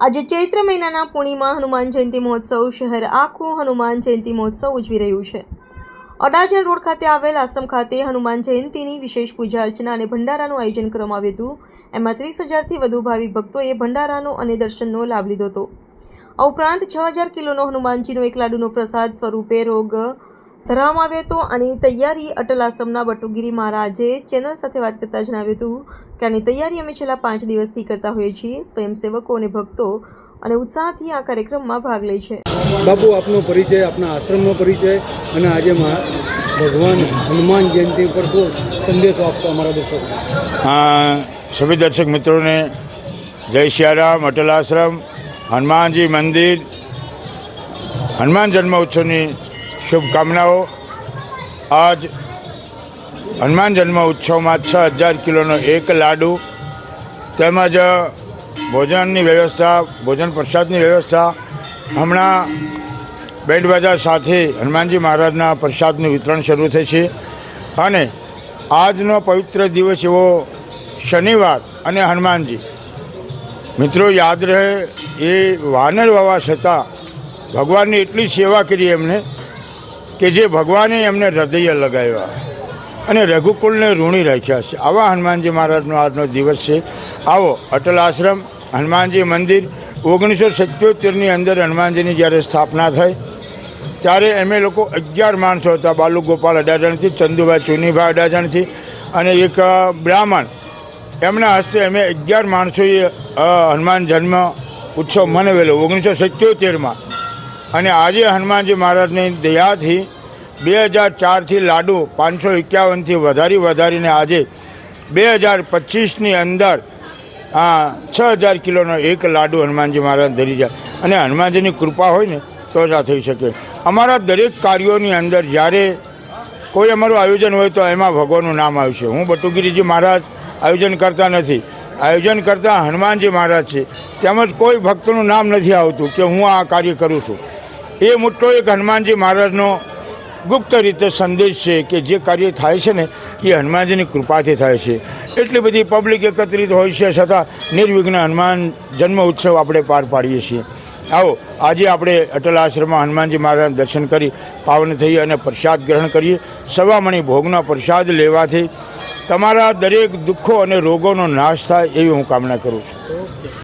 આજે ચૈત્ર મહિનાના પૂર્ણિમા હનુમાન જયંતિ મહોત્સવ શહેર આખું હનુમાન જયંતિ મહોત્સવ ઉજવી રહ્યું છે. અડાજણ રોડ ખાતે આવેલ આશ્રમ ખાતે હનુમાન જયંતિની વિશેષ પૂજા અર્ચના અને ભંડારાનું આયોજન કરવામાં આવ્યું હતું. એમાં ત્રીસ હજારથી વધુ ભાવિક ભક્તોએ ભંડારાનો અને દર્શનનો લાભ લીધો હતો. આ ઉપરાંત છ હજાર કિલોનો હનુમાનજીનો એક લાડુનો પ્રસાદ સ્વરૂપે રોગ ધરવામાં આવ્યો હતો આની તૈયારી અટલ આશ્રમના બટુગીરી મહારાજે ચેનલ સાથે વાત કરતા જણાવ્યું હતું કે આની તૈયારી અમે છેલ્લા પાંચ દિવસથી કરતા હોઈએ છીએ સ્વયંસેવકો અને ભક્તો અને ઉત્સાહથી આ કાર્યક્રમમાં ભાગ લે છે. બાપુ આપનો પરિચય આપના આશ્રમનો પરિચય અને આજે ભગવાન હનુમાન જયંતિ પર શું સંદેશો આપશો અમારા દર્શકો. આ સભી દર્શક મિત્રોને જય સિયારામ અટલ આશ્રમ હનુમાનજી મંદિર હનુમાન જન્મ ઉત્સવની શુભકામનાઓ. આજ હનુમાન જન્મ ઉત્સવમાં છ હજાર કિલોનો એક લાડુ, તેમજ ભોજનની વ્યવસ્થા, ભોજન પ્રસાદની વ્યવસ્થા. હમણાં બેન્ડ બાજા સાથે હનુમાનજી મહારાજના પ્રસાદનું વિતરણ શરૂ થઈ છે. અને આજનો પવિત્ર દિવસ એવો શનિવાર અને હનુમાનજી. મિત્રો, યાદ રહે, એ વાનર વાવા છતાં ભગવાનની એટલી સેવા કરી એમને. કે જે ભગવાને એમને હૃદય લગાવ્યા અને રઘુકુલને ઋણી રાખ્યા છે. આવા હનુમાનજી મહારાજનો આજનો દિવસ છે. આવો, અટલ આશ્રમ, હનુમાનજી મંદિર, ઓગણીસો સત્યોતેરની અંદર હનુમાનજીની જ્યારે સ્થાપના થઈ, ત્યારે અમે લોકો અગિયાર માણસો હતા, બાલુ ગોપાલ અડાજણથી, ચંદુભાઈ ચુનીભાઈ અડાજણથી અને એક બ્રાહ્મણ. એમના હસ્તે અમે અગિયાર માણસોએ હનુમાન જન્મ ઉત્સવ મનાવેલો ઓગણીસો સત્યોતેરમાં. અને આજે હનુમાનજી મહારાજની દયાથી બે હજાર ચારથી લાડુ પાંચસો એકાવનથી વધારી વધારીને આજે બે હજાર પચીસની અંદર છ હજાર કિલોનો એક લાડુ હનુમાનજી મહારાજ ધરી જાય અને હનુમાનજીની કૃપા હોય ને તો જ આ થઈ શકે. અમારા દરેક કાર્યોની અંદર જ્યારે કોઈ અમારું આયોજન હોય તો એમાં ભગવાનનું નામ આવશે હું બટુગીરીજી મહારાજ આયોજન કરતા નથી. આયોજન કરતા હનુમાનજી મહારાજ છે. તેમજ કોઈ ભક્તનું નામ નથી આવતું કે હું આ કાર્ય કરું છું. એ મોટો એક હનુમાનજી મહારાજનો ગુપ્ત રીતે સંદેશ છે કે જે કાર્ય થાય છે ને, એ હનુમાનજીની કૃપાથી થાય છે. એટલી બધી પબ્લિક એકત્રિત હોય છે છતાં નિર્વિઘ્ન હનુમાન જન્મ ઉત્સવ આપણે પાર પાડીએ છીએ. આવો, આજે આપણે અટલ આશ્રમમાં હનુમાનજી મહારાજના દર્શન કરી, પાવન થઈએ અને પ્રસાદ ગ્રહણ કરીએ. સવામણી ભોગનો પ્રસાદ લેવાથી તમારા દરેક દુઃખો અને રોગોનો નાશ થાય એવી હું કામના કરું છું.